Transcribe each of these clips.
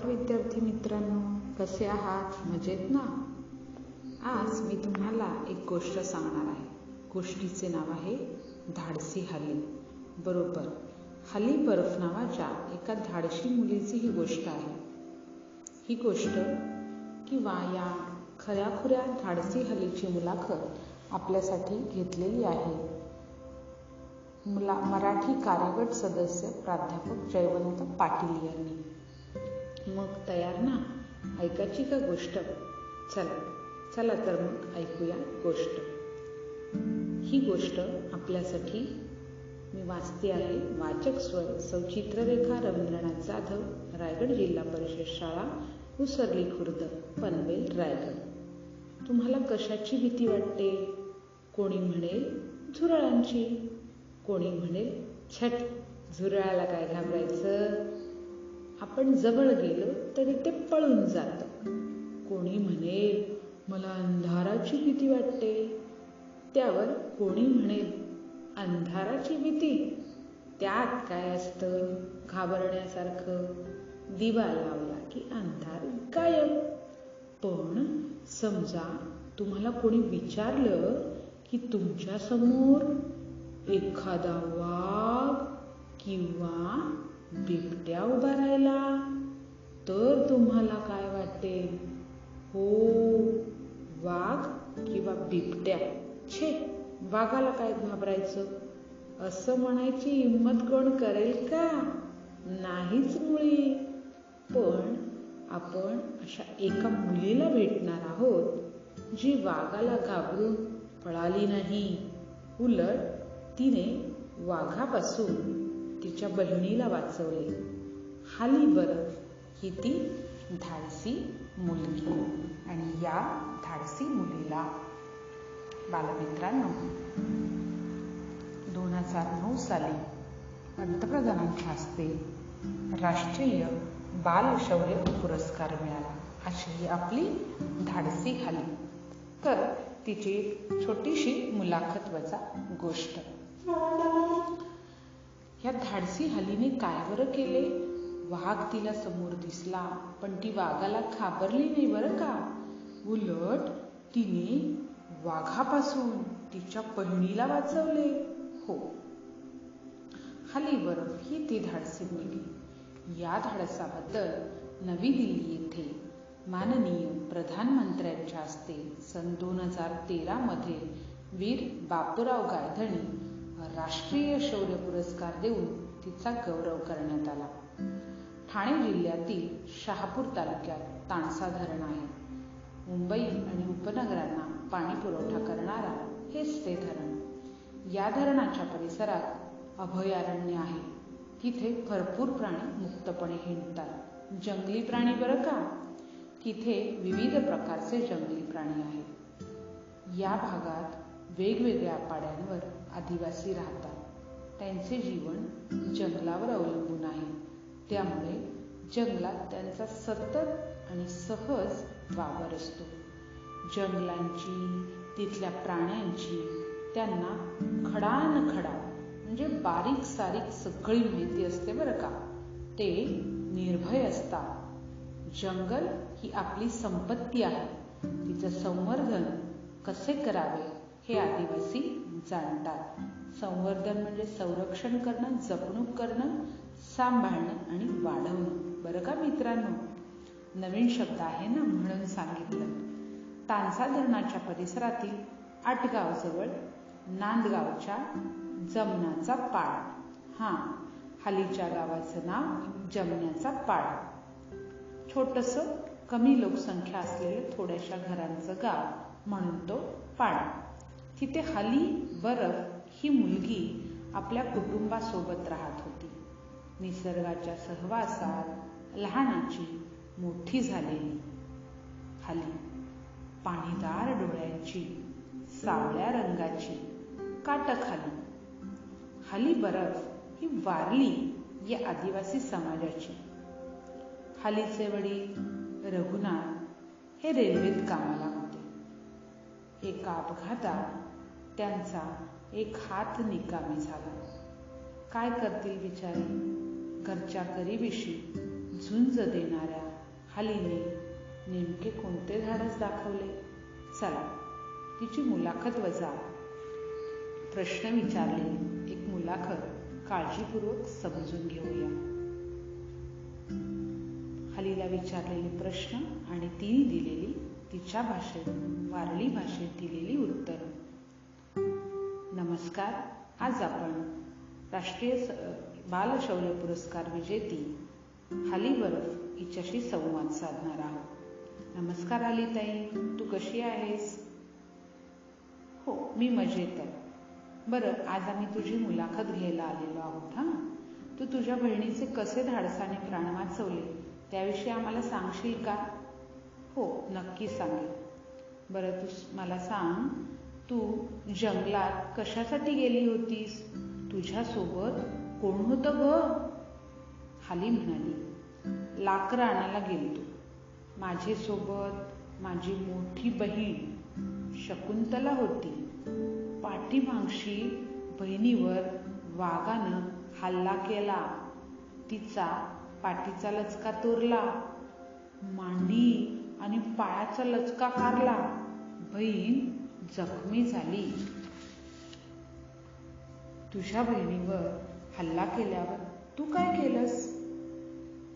नमस्कार विद्यार्थी मित्रांनो कसे आहात? मजेत ना? आज मी तुम्हाला एक गोष्ट सांगणार आहे. गोष्टीचे नाव आहे धाडसी हली बरोबर. हली बर्फ नावाच्या एका धाडशी मुलीची ही गोष्ट आहे. ही गोष्ट किंवा या खऱ्याखुऱ्या धाडसी हलीची मुलाखत आपल्यासाठी घेतलेली आहे. मुला मराठी कारागट सदस्य प्राध्यापक जयवंत पाटील यांनी. मग तयार ना. ऐकायची का गोष्ट? चला चला तर मग ऐकूया गोष्ट. ही गोष्ट आपल्यासाठी मी वाचते आहे वाचक स्वर सौचित्ररेखा रवींद्रनाथ जाधव रायगड जिल्हा परिषद शाळा उसरली खुर्द पनवेल रायगड. तुम्हाला कशाची भीती वाटते? कोणी म्हणेल झुरळांची कोणी म्हणेल छट. झुरळाला काय घाबरायचं? आपण जवळ गेलो तरी ते पळून जातं. कोणी म्हणेल मला अंधाराची भीती वाटते. त्यावर कोणी म्हणेल अंधाराची भीती? त्यात काय असतं? घाबरण्यासारखं दिवा लावला की अंधार गायब पण समजा तुम्हाला कोणी विचारलं की तुमच्यासमोर एखादा वाघ किंवा बिबट्या उभा राहिला. तर तुम्हाला काय वाटेल हो वाघ किंवा बिबट्या? छे वाघाला काय घाबरायचं? असं म्हणायची हिंमत कोण करेल का? नाहीच मुळी. पण आपण अशा एका मुलीला भेटणार आहोत जी वाघाला घाबरून पळाली नाही. उलट तिने वाघापासून तिच्या बहिणीला वाचवले. हाली बरं ही ती धाडसी मुलगी आणि या धाडसी मुलीला. बालमित्रांनो दोन हजार नऊ साली पंतप्रधानांच्या हस्ते राष्ट्रीय बाल शौर्य पुरस्कार मिळाला. अशी ही आपली धाडसी हाली. तर तिची छोटीशी मुलाखत वजा गोष्ट. ह्या धाडसी हलीने काय बरं केले? वाघ तिला समोर दिसला पण ती वाघाला खाबरली नाही बरं का? उलट तिने वाघापासून तिच्या बहिणीला वाचवले. हो. हलीवर ही ती धाडसी मुलगी. या धाडसाबद्दल नवी दिल्ली येथे माननीय प्रधानमंत्र्यांच्या हस्ते सन दोन हजार तेरामध्ये वीर बापूराव गायधणी राष्ट्रीय शौर्य पुरस्कार देऊन तिचा गौरव करण्यात आला. ठाणे जिल्ह्यातील शहापूर तालुक्यात ताणसा धरण आहे. मुंबई आणि उपनगरांना पाणी पुरवठा करणारा हेच ते धरण. या धरणाच्या परिसरात अभयारण्य आहे. तिथे भरपूर प्राणी मुक्तपणे हिंडतात. जंगली प्राणी बरं का? तिथे विविध प्रकारचे जंगली प्राणी आहेत. या भागात वेगवेगळ्या पाड्यांवर आदिवासी राहतात. त्यांचे जीवन जंगलावर अवलंबून आहे. त्यामुळे जंगलात त्यांचा सतत आणि सहज वावर असतो. जंगलांची तिथल्या प्राण्यांची त्यांना खडान खडा म्हणजे बारीक सारीक सगळी माहिती असते बरं का. ते निर्भय असतात. जंगल ही आपली संपत्ती आहे. तिचं संवर्धन कसे करावे? हे आदिवासी जाणतात. संवर्धन म्हणजे संरक्षण करणं जपणूक करणं सांभाळणं आणि वाढवणं. बरं का मित्रांनो? नवीन शब्द आहे ना म्हणून सांगितलं. तानसा धरणाच्या परिसरातील आटगावजवळ नांदगावच्या जमनाचा पाडा. हां हालीच्या गावाचं नाव जमण्याचा पाडा. छोटस कमी लोकसंख्या असलेलं थोड्याशा घरांचं गाव म्हणून तो पाडा. तिथे हली बरफ ही मुलगी आपल्या कुटुंबासोबत राहत होती. निसर्गाच्या सहवासात लहानाची मोठी झालेली हली. पाणीदार डोळ्यांची सावळ्या रंगाची काटखाली हली बरफ ही वारली या आदिवासी समाजाची. हालीचे वडील रघुनाथ हे रेल्वेत कामाला होते. एका अपघातात त्यांचा एक हात निकामी झाला. काय करतील बिचारी? घरच्या गरिबीशी झुंज देणाऱ्या हलीने नेमके कोणते धाडस दाखवले? चला तिची मुलाखत वजा. प्रश्न विचारले. एक मुलाखत काळजीपूर्वक समजून घेऊया. हलीला विचारलेले प्रश्न आणि तिने दिलेली तिच्या भाषेत वारली भाषेत दिलेली उत्तरं. नमस्कार. आज आपण राष्ट्रीय बालशौर्य पुरस्कार विजेती हाली बर्फ हिच्याशी संवाद साधणार आहोत. नमस्कार ताई तू कशी आहेस? हो मी मजेत आहे. बरं आज आम्ही तुझी मुलाखत घ्यायला आलेलो आहोत हां? तू तुझ्या बहिणीचे कसे धाडसाने प्राण वाचवले त्याविषयी आम्हाला सांगशील का? हो नक्की सांगेल बरं तू मला सांग तू जंगलात कशासाठी गेली होतीस? तुझ्यासोबत कोण होतं ग? हाली म्हणाली. लाकडं आणायला गेलतो. माझ्यासोबत माझी मोठी बहीण शकुंतला होती. पाठीमागशी बहिणीवर वाघानं हल्ला केला. तिचा पाठीचा लचका तोरला. मांडी आणि पायाचा लचका कारला बहीण जखमी झाली. तुझ्या बहिणीवर हल्ला केल्यावर तू काय केलंस?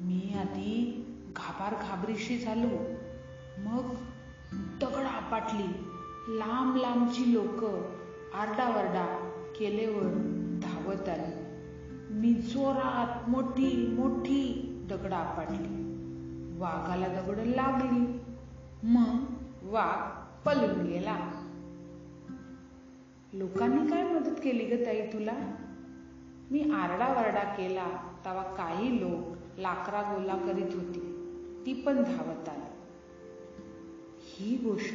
मी आधी घाबार घाबरीशी झालो. मग दगड आपटली. लांब लांबची लोक आरडावरडा केलेवर धावत आली. मी जोरात मोठी मोठी दगड आपटली. वाघाला दगड लागली. मग वाघ पलून गेला. लोकांनी काय मदत केली ग ताई तुला? मी आरडावरडा केला तेव्हा काही लोक लाकरा गोला करीत होती. ती पण धावत आली. ही गोष्ट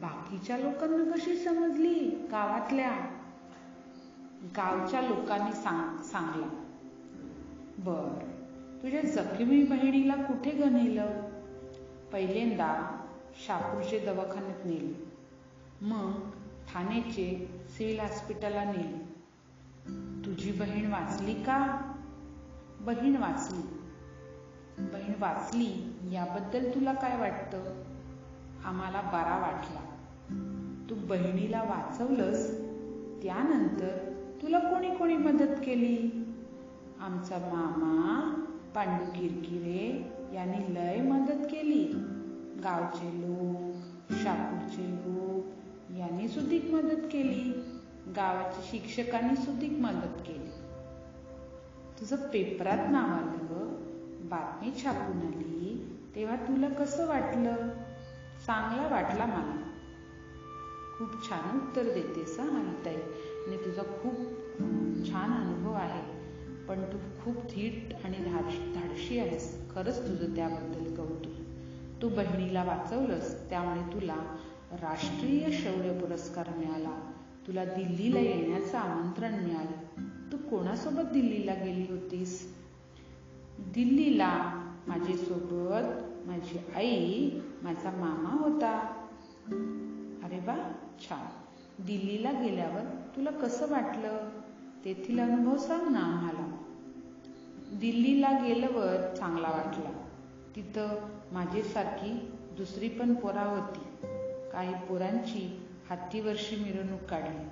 बाकीच्या लोकांना कशी समजली? गावातल्या? गावच्या लोकांनी सांग सांगला. बर तुझ्या जखमी बहिणीला कुठे ग नेलं पहिल्यांदा शापूरचे दवाखान्यात नेले. मग ठाण्याचे सिव्हिल हॉस्पिटलला नेले तुझी बहीण वाचली का? बहीण वाचली. बहीण वाचली याबद्दल तुला काय वाटतं? आम्हाला बरा वाटला. तू बहिणीला वाचवलंस त्यानंतर तुला कोणी कोणी मदत केली? आमचा मामा पांडू किरकिरे यांनी लय मदत केली. गावचे लोक शापूरचे लोक यांनी सुद्धिक मदत केली. गावाच्या शिक्षकांनी सुद्धिक मदत केली. तुझं पेपरात नाव आलं बातमी छापून आली. तेव्हा तुला कसं वाटलं? चांगला वाटला मला. खूप छान उत्तर देतेस हा आणि तुझा खूप छान अनुभव आहे. पण तू खूप थीट आणि धाडशी धाडशी आहेस. खरंच तुझं त्याबद्दल कौतुक. तू बहिणीला वाचवलंस त्यामुळे तुला राष्ट्रीय शौर्य पुरस्कार मिळाला. तुला दिल्लीला येण्याचं आमंत्रण मिळालं. तू कोणासोबत दिल्लीला गेली होतीस? दिल्लीला माझ्यासोबत माझी आई माझा मामा होता. अरे वा छान. दिल्लीला गेल्यावर तुला कसं वाटलं? तेथील अनुभव सांग ना आम्हाला. दिल्लीला गेल्यावर चांगला वाटला. तिथं माझ्यासारखी दुसरी पण पोरा होती. काही पोरांची हत्तीवर्षी मिरवणूक काढली.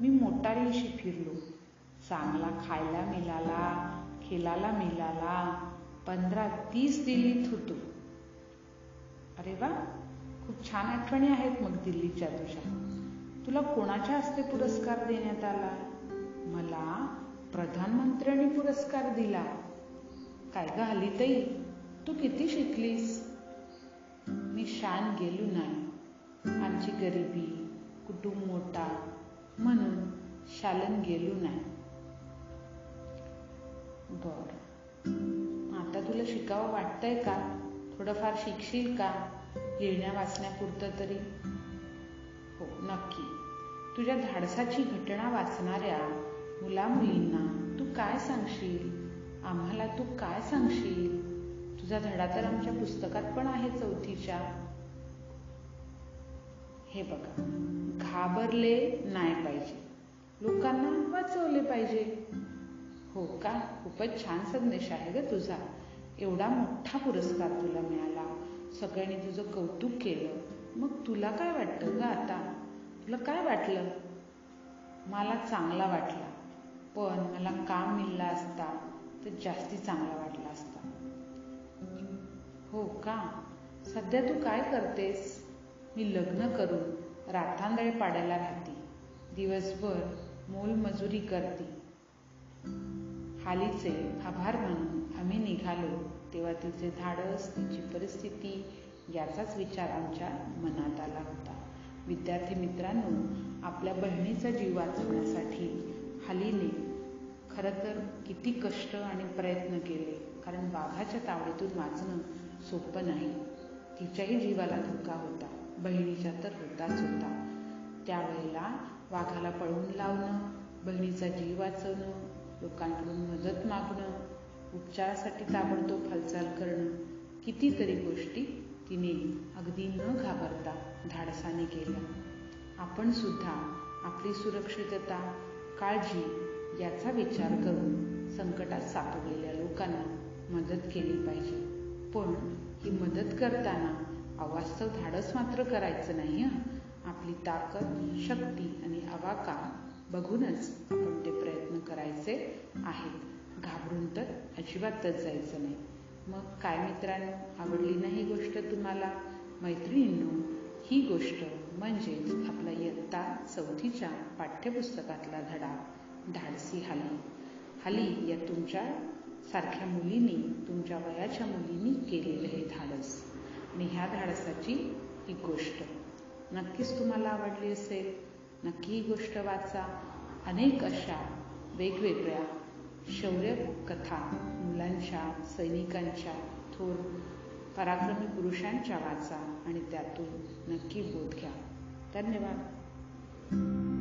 मी मोटारीशी फिरलो. चांगला खायला मिळाला खेळायला मिळाला पंधरा तीस दिल्लीत होतो. अरे वा खूप छान आठवणी आहेत मग दिल्लीच्या तुझ्या. तुला कोणाच्या हस्ते पुरस्कार देण्यात आला? मला प्रधानमंत्र्यांनी पुरस्कार दिला. काय ग हली तू किती शिकलीस? मी शान गेलो नाही. आमची गरिबी कुटुंब मोठा म्हणून शालन गेलो नाही. बर. आता तुला शिकावं वाटतंय का? थोडंफार शिकशील का? लिहिण्या वाचण्यापुरतं तरी? हो नक्की. तुझ्या धाडसाची घटना वाचणाऱ्या मुला मुलींना तू काय सांगशील? आम्हाला तू काय सांगशील? तुझा धडा तर आमच्या पुस्तकात पण आहे चौथीच्या. हे बघा घाबरले नाही पाहिजे. लोकांना वाचवले पाहिजे. हो का? खूपच छान संदेश आहे ग तुझा. एवढा मोठा पुरस्कार तुला मिळाला. सगळ्यांनी तुझं कौतुक केलं. मग तुला काय वाटतं ग आता? तुला काय वाटलं? मला चांगला वाटला. पण मला काम मिळला असता तर जास्ती चांगला वाटला असता. हो का? सध्या तू काय करतेस? मी लग्न करून रातांदळे पाडायला राहते. दिवसभर मोलमजुरी करते. हालीचे आभार मानून आम्ही निघालो तेव्हा तिचे धाडस तिची परिस्थिती याचाच विचार आमच्या मनात आला होता. विद्यार्थी मित्रांनो आपल्या बहिणीचा जीव वाचवण्यासाठी हालीने खरं तर किती कष्ट आणि प्रयत्न केले कारण वाघाच्या तावडीतून वाचणं सोपं नाही. तिच्याही जीवाला धोका होता. बहिणीचा तर होताच होता. त्यावेळेला वाघाला पळवून लावणं बहिणीचा जीव वाचवणं लोकांकडून मदत मागणं उपचारासाठी ताबडतोब हालचाल करणं कितीतरी गोष्टी तिने अगदी न घाबरता धाडसाने केल्या. आपण सुद्धा आपली सुरक्षितता काळजी याचा विचार करून संकटात सापडलेल्या लोकांना मदत केली पाहिजे. पण ही मदत करताना अवास्तव धाडस मात्र करायचं नाही आपली ताकद शक्ती आणि अवाका बघूनच आपण ते प्रयत्न करायचे आहेत? घाबरून तर अजिबातच जायचं नाही. मग काय मित्रांनो आवडली नाही गोष्ट तुम्हाला? मैत्रिणींनो ही गोष्ट म्हणजेच आपला इयत्ता चौथीच्या पाठ्यपुस्तकातला धडा धाडसी हाली. हाली या तुमच्या सारख्या मुलींनी तुमच्या वयाच्या मुलींनी केलेलं हे धाडस. आणि ह्या धाडसाची ही गोष्ट. नक्कीच तुम्हाला आवडली असेल. नक्की ही गोष्ट वाचा. अनेक अशा वेगवेगळ्या शौर्य कथा मुलांच्या सैनिकांच्या थोर पराक्रमी पुरुषांच्या वाचा आणि त्यातून नक्की बोध घ्या. धन्यवाद.